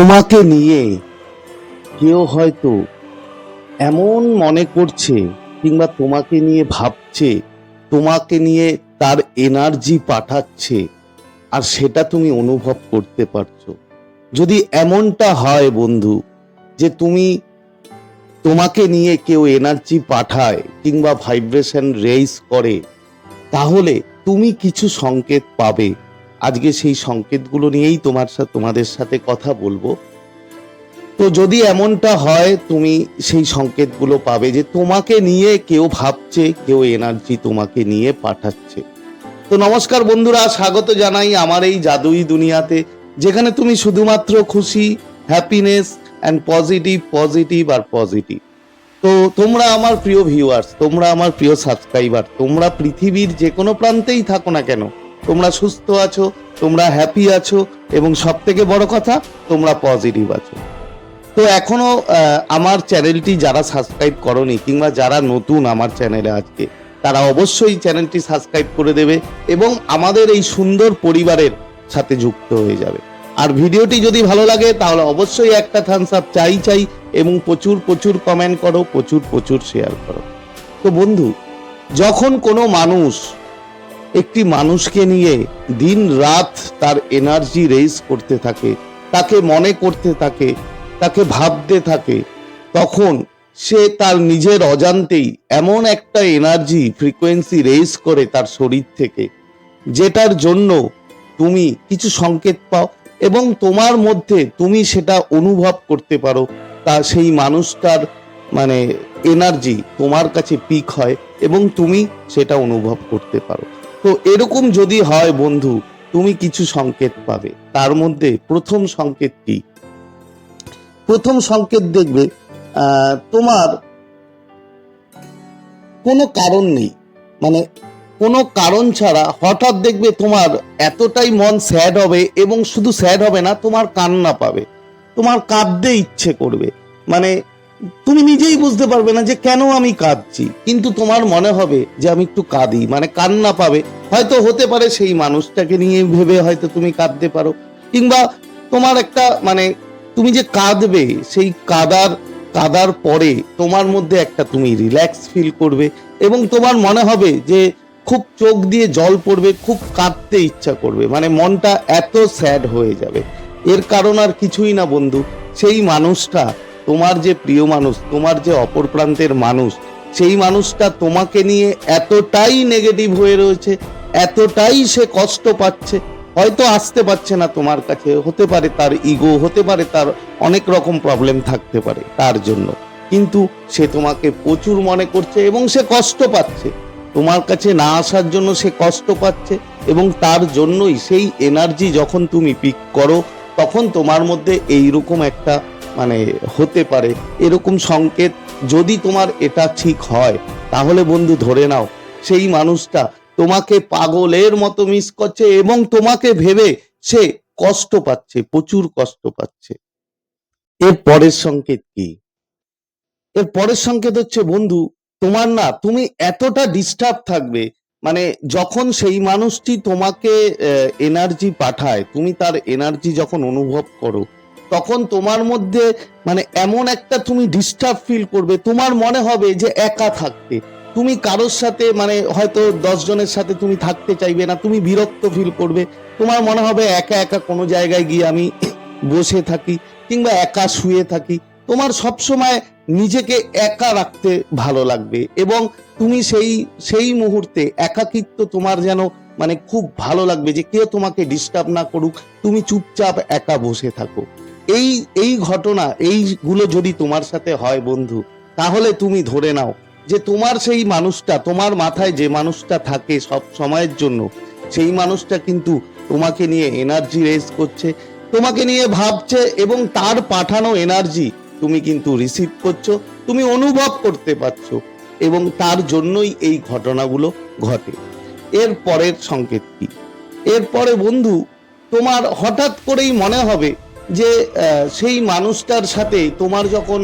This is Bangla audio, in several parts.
তোমাকে নিয়ে কেউ হয়তো এমন মনে করছে কিংবা তোমাকে নিয়ে ভাবছে, তোমাকে নিয়ে তার এনার্জি পাঠাচ্ছে, আর সেটা তুমি অনুভব করতে পারছ। যদি এমনটা হয় বন্ধু, যে তুমি তোমাকে নিয়ে কেউ এনার্জি পাঠায় কিংবা ভাইব্রেশন রেইজ করে, তাহলে তুমি কিছু সংকেত পাবে। আজকে সেই সংকেতগুলো নিয়েই তোমার সাথে তোমাদের সাথে কথা বলব। তো যদি এমনটা হয়, তুমি সেই সংকেতগুলো পাবে যে তোমাকে নিয়ে কেউ ভাবছে, কেউ এনার্জি তোমাকে নিয়ে পাঠাচ্ছে। তো নমস্কার বন্ধুরা, স্বাগত জানাই আমার এই জাদুই দুনিয়াতে, যেখানে তুমি শুধুমাত্র খুশি হ্যাপিনেস অ্যান্ড পজিটিভ পজিটিভ আর পজিটিভ তো তোমরা আমার প্রিয় ভিউয়ার্স তোমরা আমার প্রিয় সাবস্ক্রাইবার তোমরা পৃথিবীর যে কোনো প্রান্তেই থাকো না কেন তোমরা সুস্থ আছো তোমরা হ্যাপি আছো এবং সব থেকে বড় কথা তোমরা পজিটিভ আছো। তো এখনও আহ, আমার চ্যানেলটি যারা সাবস্ক্রাইব করনি কিংবা যারা নতুন আমার চ্যানেলে আজকে তারা অবশ্যই চ্যানেলটি সাবস্ক্রাইব করে দেবে এবং আমাদের এই সুন্দর পরিবারের সাথে যুক্ত হয়ে যাবে। আর ভিডিওটি যদি ভালো লাগে তাহলে অবশ্যই একটা থামস আপ চাই চাই এবং প্রচুর প্রচুর কমেন্ট করো প্রচুর প্রচুর শেয়ার করো। তো বন্ধু যখন কোনো মানুষ একটি মানুষকে নিয়ে দিন রাত তার এনার্জি রেজ করতে থাকে, তাকে মনে করতে থাকে, তাকে ভাবতে থাকে। তখন সে তার নিজের অজান্তেই এমন একটা এনার্জি ফ্রিকোয়েন্সি রেজ করে তার শরীর থেকে, যেটার জন্য তুমি কিছু সংকেত পাও এবং তোমার মধ্যে তুমি সেটা অনুভব করতে পারো। তা সেই মানুষটার মানে এনার্জি তোমার কাছে পিক হয় এবং তুমি সেটা অনুভব করতে পারো। তো এরকম যদি হয় বন্ধু, তুমি কিছু সংকেত পাবে। তার মধ্যে প্রথম সংকেত কি? প্রথম সংকেত দেখবে তোমার কোনো কারণ নেই। মানে কোনো কারণ ছাড়া হঠাৎ দেখবে তোমার এতটাই মন স্যাড হবে এবং শুধু স্যাড হবে না, তোমার কান্না পাবে। তোমার কাঁদতে ইচ্ছে করবে। মানে তুমি নিজেই বুঝতে পারবে না যে কেন আমি কাঁদছি। কিন্তু তোমার মনে হবে যে আমি একটু কাঁদি মানে কান্না পাবে। হয়তো হতে পারে সেই মানুষটাকে নিয়ে ভেবে হয়তো তুমি কাঁদতে পারো। কিংবা তোমার একটা মানে তুমি যে কাঁদবে, সেই কাদার কাদার পরে তোমার মধ্যে একটা তুমি রিল্যাক্স ফিল করবে এবং তোমার মনে হবে যে খুব চোখ দিয়ে জল পড়বে, খুব কাঁদতে ইচ্ছা করবে। মানে মনটা এত স্যাড হয়ে যাবে। এর কারণ আর কিছুই না বন্ধু। সেই মানুষটা তোমার যে প্রিয় মানুষ, তোমার যে অপর প্রান্তের মানুষ, সেই মানুষটা তোমাকে নিয়ে এতটাই নেগেটিভ হয়ে রয়েছে, এতটাই সে কষ্ট পাচ্ছে, হয়তো আসতে পারছে না তোমার কাছে, হতে পারে তার ইগো হতে পারে তার অনেক রকম প্রবলেম থাকতে পারে তার জন্য। কিন্তু সে তোমাকে প্রচুর মনে করছে এবং সে কষ্ট পাচ্ছে। তোমার কাছে না আসার জন্য সে কষ্ট পাচ্ছে এবং তার জন্যই সেই এনার্জি যখন তুমি পিক করো, তখন তোমার মধ্যে এইরকম একটা মানে হতে পারে। এরকম সংকেত যদি তোমার এটা ঠিক হয়, তাহলে বন্ধু ধরে নাও, সেই মানুষটা তোমাকে পাগলের মতো মিস করছে এবং তোমাকে ভেবে সে কষ্ট পাচ্ছে, প্রচুর কষ্ট পাচ্ছে। এর পরের সংকেত কি? এর পরের সংকেত হচ্ছে, বন্ধু, তোমার না, তুমি এতটা ডিস্টার্ব থাকবে মানে যখন সেই মানুষটি তোমাকে এনার্জি পাঠায়, তুমি তার এনার্জি যখন অনুভব করো তখন তোমার মধ্যে মানে এমন একটা তুমি ডিস্টার্ব ফিল করবে। তোমার মনে হবে যে একা থাকতে। তুমি কারোর সাথে মানে হয়তো দশ জনের সাথে তুমি থাকতে চাইবে না, তুমি বিরক্ত ফিল করবে। তোমার মনে হবে একা একা কোনো জায়গায় গিয়ে আমি বসে থাকি কিংবা একা শুয়ে থাকি। তোমার সব সময় নিজেকে একা রাখতে ভালো লাগবে এবং তুমি সেই সেই মুহূর্তে একাকিত্ব তোমার যেন মানে খুব ভালো লাগবে যে কেউ তোমাকে ডিস্টার্ব না করুক, তুমি চুপচাপ একা বসে থাকো। এই এই ঘটনা, এইগুলো যদি তোমার সাথে হয় বন্ধু, তাহলে তুমি ধরে নাও যে তোমার সেই মানুষটা, তোমার মাথায় যে মানুষটা থাকে সব সময়ের জন্য, সেই মানুষটা কিন্তু তোমাকে নিয়ে এনার্জি রেজ করছে, তোমাকে নিয়ে ভাবছে এবং তার পাঠানো এনার্জি তুমি কিন্তু রিসিভ করছ, তুমি অনুভব করতে পারছ এবং তার জন্যই এই ঘটনাগুলো ঘটে। এর পরের সংকেত কি? এরপরে বন্ধু, তোমার হঠাৎ করেই মনে হবে যে সেই মানুষটার সাথে তোমার যখন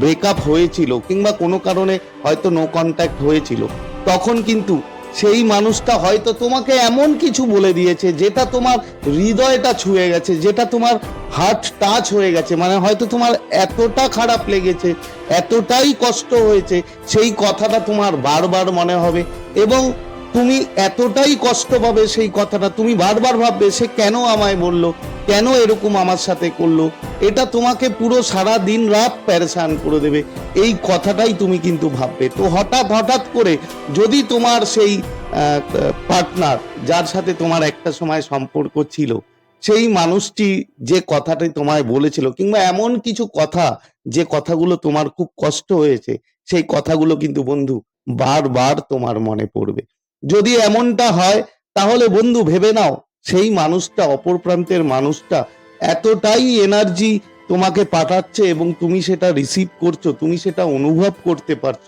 ব্রেকআপ হয়েছিল কিংবা কোনো কারণে হয়তো নো কন্ট্যাক্ট হয়েছিল, তখন কিন্তু সেই মানুষটা হয়তো তোমাকে এমন কিছু বলে দিয়েছে যেটা তোমার হৃদয়টা ছুঁয়ে গেছে, যেটা তোমার হার্ট টাচ হয়ে গেছে। মানে হয়তো তোমার এতটা খারাপ লেগেছে, এতটাই কষ্ট হয়েছে, সেই কথাটা তোমার বারবার মনে হবে এবং তুমি এতটাই কষ্ট পাবে সেই কথাটা, তুমি বারবার ভাববে, সে কেন আমায় বলল? কেন এরকম আমার সাথে করল? এটা তোমাকে পুরো সারা দিন রাত প্যারেশান করে দেবে। এই কথাটাই তুমি কিন্তু ভাববে। তো হঠাৎ হঠাৎ করে যদি তোমার সেই পার্টনার যার সাথে তোমার একটা সময় সম্পর্ক ছিল, সেই মানুষটি যে কথাটি তোমায় বলেছিল কিংবা এমন কিছু কথা, যে কথাগুলো তোমার খুব কষ্ট হয়েছে, সেই কথাগুলো কিন্তু বন্ধু বারবার তোমার মনে পড়বে। যদি এমনটা হয়, তাহলে বন্ধু ভেবে নাও সেই মানুষটা, অপর প্রান্তের মানুষটা এতটাই এনার্জি তোমাকে পাঠাচ্ছে এবং তুমি সেটা রিসিভ করছ, তুমি সেটা অনুভব করতে পারছ।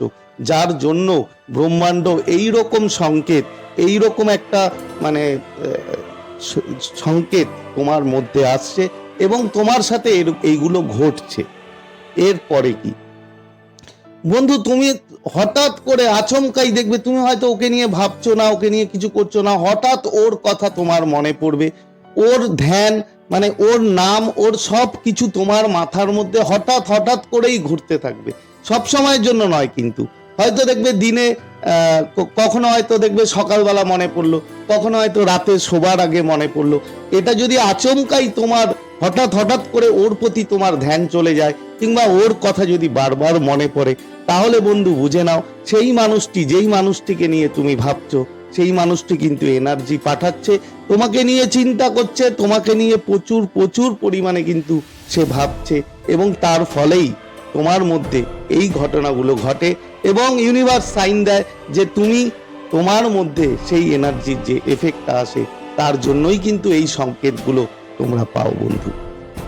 যার জন্য ব্রহ্মাণ্ড এই রকম সংকেত এই রকম একটা মানে সংকেত তোমার মধ্যে আসছে এবং তোমার সাথে এইগুলো ঘটছে। এরপরে কি? বন্ধু, তুমি হঠাৎ করে আচমকাই দেখবে, তুমি হয়তো ওকে নিয়ে ভাবছ না, ওকে নিয়ে কিছু করছ না, হঠাৎ ওর কথা তোমার মনে পড়বে, ওর ধ্যান মানে ওর নাম, ওর সব কিছু তোমার মাথার মধ্যে হঠাৎ হঠাৎ করেই ঘুরতে থাকবে। সব সময়ের জন্য নয় কিন্তু। হয়তো দেখবে দিনে কখনো হয়তো দেখবে সকালবেলা মনে পড়ল, কখনো হয়তো রাতে শোবার আগে মনে পড়ল। এটা যদি আচমকাই তোমার হঠাৎ হঠাৎ করে ওর প্রতি তোমার ধ্যান চলে যায় কিংবা ওর কথা যদি বারবার মনে পড়ে, তাহলে বন্ধু বুঝে নাও, সেই মানুষটি, যেই মানুষটিকে নিয়ে তুমি ভাবছ, সেই মানুষটি কিন্তু এনার্জি পাঠাচ্ছে, তোমাকে নিয়ে চিন্তা করছে, তোমাকে নিয়ে প্রচুর প্রচুর পরিমাণে কিন্তু সে ভাবছে এবং তার ফলেই তোমার মধ্যে এই ঘটনাগুলো ঘটে এবং ইউনিভার্স সাইন দেয় যে তুমি তোমার মধ্যে সেই এনার্জির যে এফেক্টটা আসে, তার জন্যই কিন্তু এই সংকেতগুলো তোমরা পাও বন্ধু।